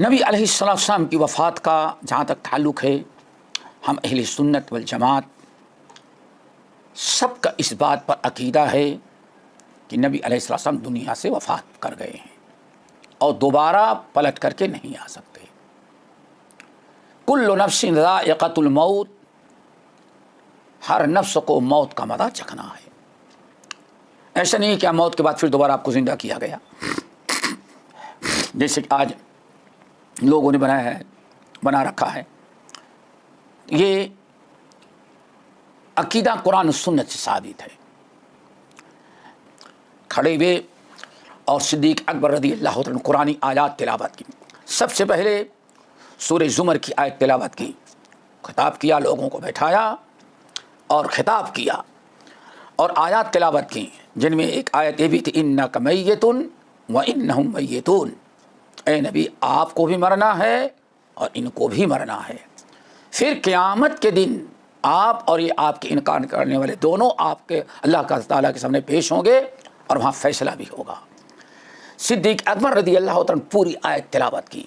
نبی علیہ السلام کی وفات کا جہاں تک تعلق ہے، ہم اہل سنت والجماعت سب کا اس بات پر عقیدہ ہے کہ نبی علیہ السلام دنیا سے وفات کر گئے ہیں اور دوبارہ پلٹ کر کے نہیں آ سکتے۔ کل نفس ذائقۃ الموت، ہر نفس کو موت کا مزہ چکھنا ہے۔ ایسا نہیں کہ موت کے بعد پھر دوبارہ آپ کو زندہ کیا گیا۔ جیسے کہ آج لوگوں نے بنایا ہے، بنا رکھا ہے۔ یہ عقیدہ قرآن سنت سے ثابت ہے۔ کھڑے ہوئے اور صدیق اکبر رضی اللہ عنہ قرآن آیات تلاوت کی۔ سب سے پہلے سورہ زمر کی آیت تلاوت کی۔ خطاب کیا، لوگوں کو بیٹھایا اور خطاب کیا اور آیات تلاوت کی، جن میں ایک آیت یہ بھی تھی ان کا میتن و ان میتون اے نبی، آپ کو بھی مرنا ہے اور ان کو بھی مرنا ہے۔ پھر قیامت کے دن آپ اور یہ آپ کے انکار کرنے والے دونوں آپ کے اللہ کا تعالیٰ کے سامنے پیش ہوں گے اور وہاں فیصلہ بھی ہوگا۔ صدیق اکبر رضی اللہ عنہ پوری آیت تلاوت کی۔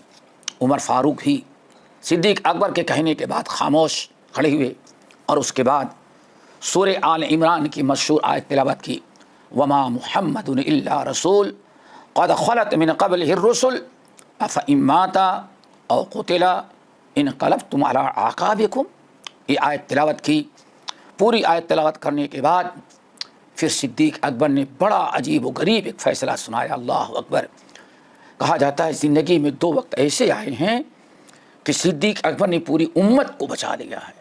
عمر فاروق بھی صدیق اکبر کے کہنے کے بعد خاموش کھڑے ہوئے اور اس کے بعد سور آل عمران کی مشہور آیت تلاوت کی۔ وما محمد اللہ رسول قد خلط من قبل الرسل اف اماتا او قتلا ان قلب تمہارا آقابکم یہ آیت تلاوت کی۔ پوری آیت تلاوت کرنے کے بعد پھر صدیق اکبر نے بڑا عجیب و غریب ایک فیصلہ سنایا۔ اللہ اکبر۔ کہا جاتا ہے زندگی میں دو وقت ایسے آئے ہیں کہ صدیق اکبر نے پوری امت کو بچا لیا ہے۔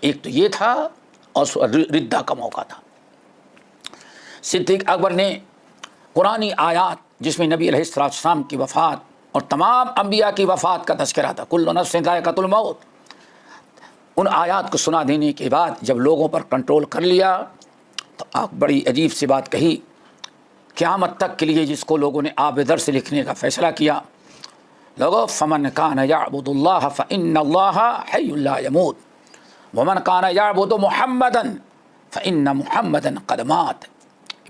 ایک تو یہ تھا اور ردہ کا موقع تھا۔ صدیق اکبر نے قرآن آیات جس میں نبی علیہ السلام کی وفات اور تمام انبیاء کی وفات کا تذکرہ تھا۔ کل نفس ذائقۃ الموت۔ ان آیات کو سنا دینے کے بعد جب لوگوں پر کنٹرول کر لیا، تو آپ بڑی عجیب سی بات کہی۔ قیامت تک کے لیے جس کو لوگوں نے آب در سے لکھنے کا فیصلہ کیا لوگو فمن کان یعبد اللہ فإن اللہ حی اللہ یموت۔ ومن کان یعبد محمدن فإن محمدن قدمات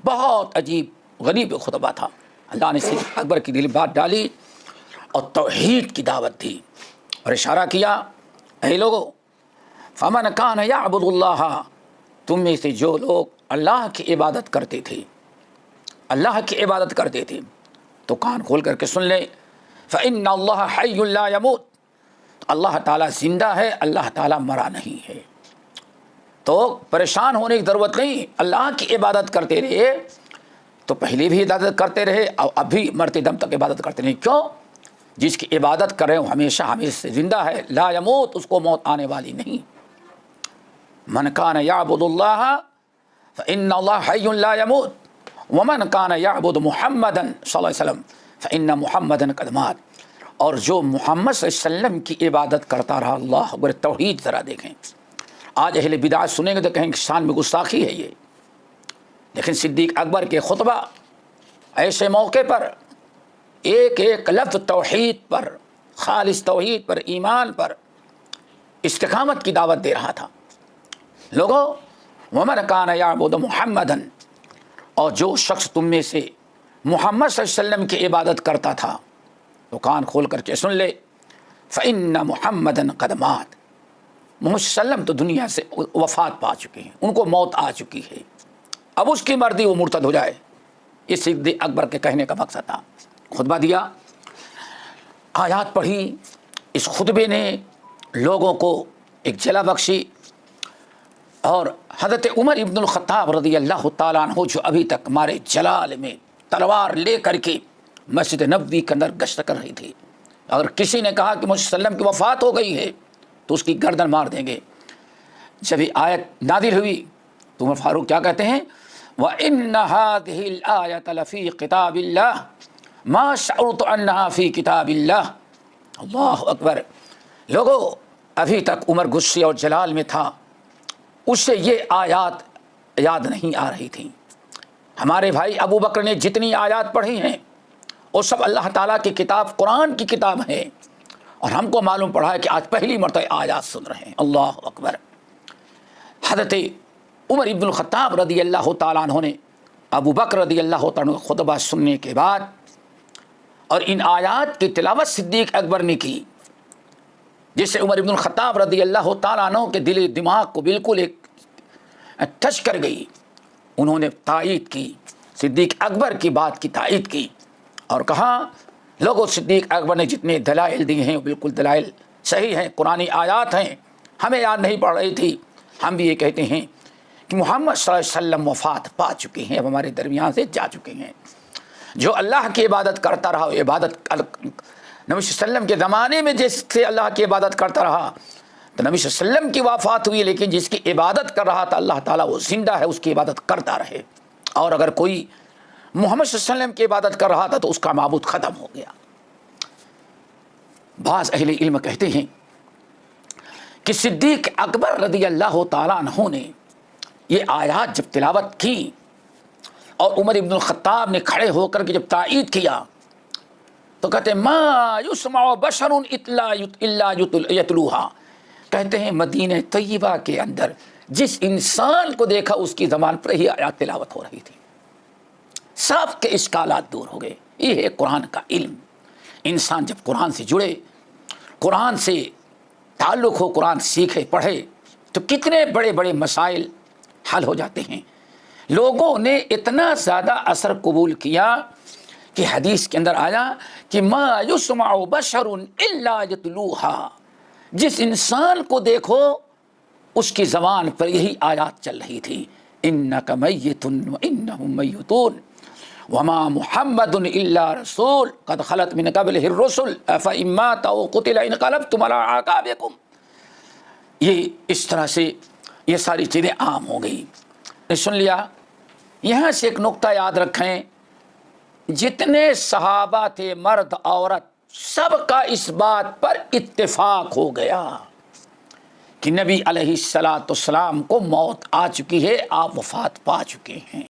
بہت عجیب، غریب خطبہ تھا۔ اللہ نے صرف اکبر کی دل بات ڈالی۔ اور توحید کی دعوت دی اور اشارہ کیا، اے لوگو، فمن کان یعبد اللہ تم میں سے جو لوگ اللہ کی عبادت کرتے تھے، اللہ کی عبادت کرتے تھے، تو کان کھول کر کے سن لے فعن اللہ حی اللہ یموت اللہ تعالیٰ زندہ ہے، اللہ تعالیٰ مرا نہیں ہے۔ تو پریشان ہونے کی ضرورت نہیں، اللہ کی عبادت کرتے رہے، تو پہلے بھی عبادت کرتے رہے، اور اب بھی مرتے دم تک عبادت کرتے رہے۔ کیوں؟ جس کی عبادت کر رہے ہوں، ہمیشہ ہمیشہ زندہ ہے، لا یموت، اس کو موت آنے والی نہیں۔ من کان یعبد اللہ فإن اللہ حی لا یموت، ومن کان یعبد محمد صلی اللہ علیہ وسلم فإن محمد قدمات اور جو محمد صلی اللہ علیہ وسلم کی عبادت کرتا رہا، اللہ اکبر، توحید ذرا دیکھیں۔ آج اہل بدعت سنیں گے تو کہیں کہ شان میں گستاخی ہے یہ۔ لیکن صدیق اکبر کے خطبہ ایسے موقع پر ایک ایک لفظ توحید پر، خالص توحید پر، ایمان پر استقامت کی دعوت دے رہا تھا۔ لوگوں، ومن کان یعبد محمدن اور جو شخص تم میں سے محمد صلی اللہ علیہ وسلم کی عبادت کرتا تھا تو کان کھول کر کے سن لے فعن محمد قدمات محمد صلی اللہ علیہ وسلم تو دنیا سے وفات پا چکے ہیں، ان کو موت آ چکی ہے۔ اب اس کی مرضی وہ مرتد ہو جائے۔ یہ اکبر کے کہنے کا مقصد تھا۔ خطبہ دیا۔ آیات پڑھی۔ اس خطبے نے لوگوں کو ایک جلا بخشی۔ اور حضرت عمر ابن الخطاب رضی اللہ تعالیٰ عنہ، جو ابھی تک ہمارے جلال میں تلوار لے کر کے مسجد نبوی کے اندر گشت کر رہی تھی۔ اگر کسی نے کہا کہ مجھے وسلم کی وفات ہو گئی ہے، تو اس کی گردن مار دیں گے۔ جب یہ آیت نادل ہوئی، تو عمر فاروق کیا کہتے ہیں؟ وَإِنَّ هَذِهِ الْآيَةَ لَفِي كِتَابِ اللَّهِ مَا شَعُرْتُ أَنَّهَا فِي كِتَابِ اللَّهِ. اللہ اکبر لوگو، ابھی تک عمر غصے اور جلال میں تھا اس سے یہ آیات یاد نہیں آ رہی تھیں۔ ہمارے بھائی ابو بکر نے جتنی آیات پڑھی ہیں، وہ سب اللہ تعالیٰ کی کتاب، قرآن کی کتاب ہے۔ اور ہم کو معلوم پڑا ہے کہ آج پہلی مرتبہ آیات سن رہے ہیں۔ اللہ اکبر۔ حضرت عمر ابن الخطاب رضی اللہ تعالیٰ عنہ نے، ابو بکر رضی اللہ تعالیٰ خطبہ سننے کے بعد اور ان آیات کی تلاوت صدیق اکبر نے کی، جس سے عمر ابن الخطاب رضی اللہ تعالیٰ عنہ کے دل دماغ کو بالکل ایک ٹچ کر گئی۔ انہوں نے تائید کی، صدیق اکبر کی بات کی تائید کی اور کہا، لوگوں، صدیق اکبر نے جتنے دلائل دیے ہیں، وہ بالکل دلائل صحیح ہیں قرآن آیات ہیں۔ ہمیں یاد نہیں پڑ رہی تھی۔ ہم بھی یہ کہتے ہیں کہ محمد صلی اللہ علیہ وسلم وفات پا چکے ہیں، اب ہمارے درمیان سے جا چکے ہیں۔ جو اللہ کی عبادت کرتا رہا وہ عبادت نبی صلی اللہ علیہ وسلم کے زمانے میں جس سے اللہ کی عبادت کرتا رہا، تو نبی صلی اللہ علیہ وسلم کی وفات ہوئی، لیکن جس کی عبادت کر رہا تھا، اللہ تعالیٰ وہ زندہ ہے، اس کی عبادت کرتا رہے۔ اور اگر کوئی محمد صلی اللہ علیہ وسلم کی عبادت کر رہا تھا، تو اس کا معبود ختم ہو گیا۔ بعض اہل علم کہتے ہیں کہ صدیق اکبر رضی اللہ تعالیٰ عنہ نے یہ آیات جب تلاوت کی اور عمر ابن الخطاب نے کھڑے ہو کر کے جب تائید کیا تو کہتے ما یسمع بشر الا یتلوہا کہتے ہیں، مدینہ طیبہ کے اندر جس انسان کو دیکھا اس کی زبان پر ہی آیات تلاوت ہو رہی تھی۔ سب کے اشکالات دور ہو گئے۔ یہ ہے قرآن کا علم۔ انسان جب قرآن سے جڑے، قرآن سے تعلق ہو، قرآن سیکھے، پڑھے، تو کتنے بڑے بڑے مسائل حل ہو جاتے ہیں۔ لوگوں نے اتنا زیادہ اثر قبول کیا کہ حدیث کے اندر آیا کہ ما یسمع بشر الا یتلوہا، جس انسان کو دیکھو، اس کی زبان پر یہی آیات چل رہی تھی، انکا میت و انہم میتون، وما محمد الا رسول، قد خلط من قبله الرسل افا او قتل انقلبتم على عقابكم یہ اس طرح سے یہ ساری چیزیں عام ہو گئی نے سن لیا؟ یہاں سے ایک نقطہ یاد رکھیں، جتنے صحابہ تھے، مرد، عورت، سب کا اس بات پر اتفاق ہو گیا کہ نبی علیہ السلاۃ السلام کو موت آ چکی ہے، آپ وفات پا چکے ہیں۔